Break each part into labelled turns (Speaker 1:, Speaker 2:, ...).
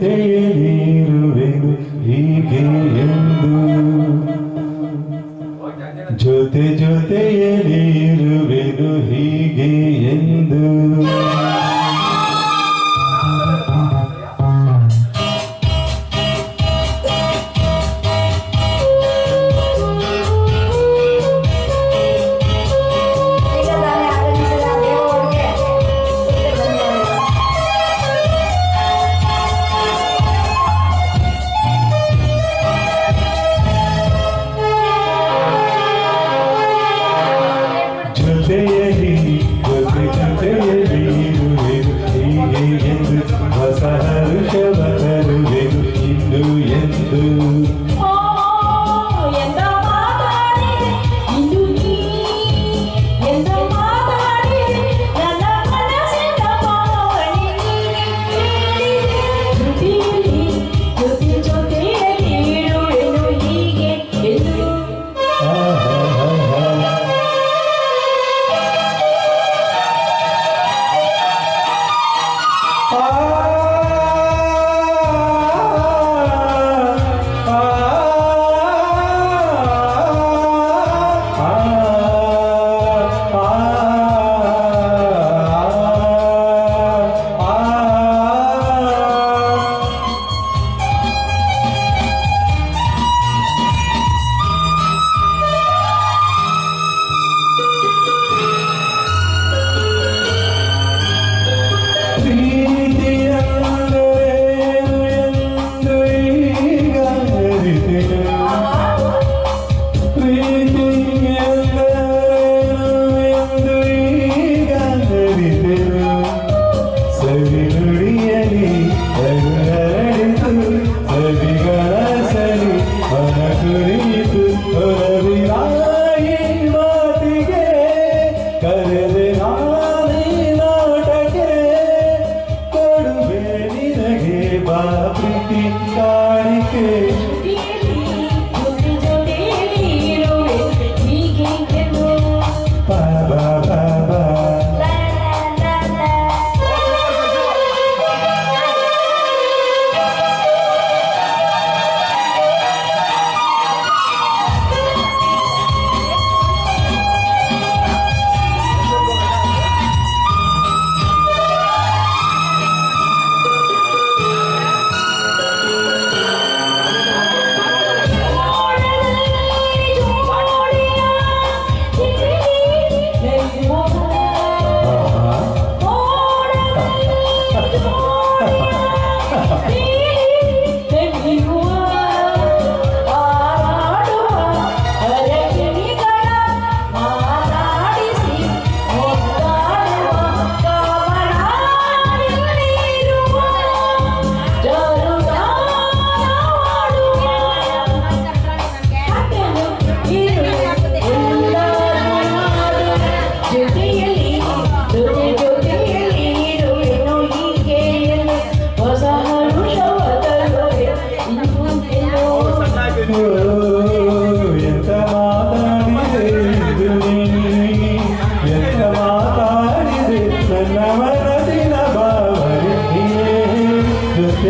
Speaker 1: ಜೊತೆಯಲ್ಲಿರುವೆನು ಹೀಗೆ ಎಂದು. ಜೊತೆ ಜೊತೆಯಲ್ಲಿರುವೆನು ಹೀಗೆ Oh!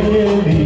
Speaker 1: meu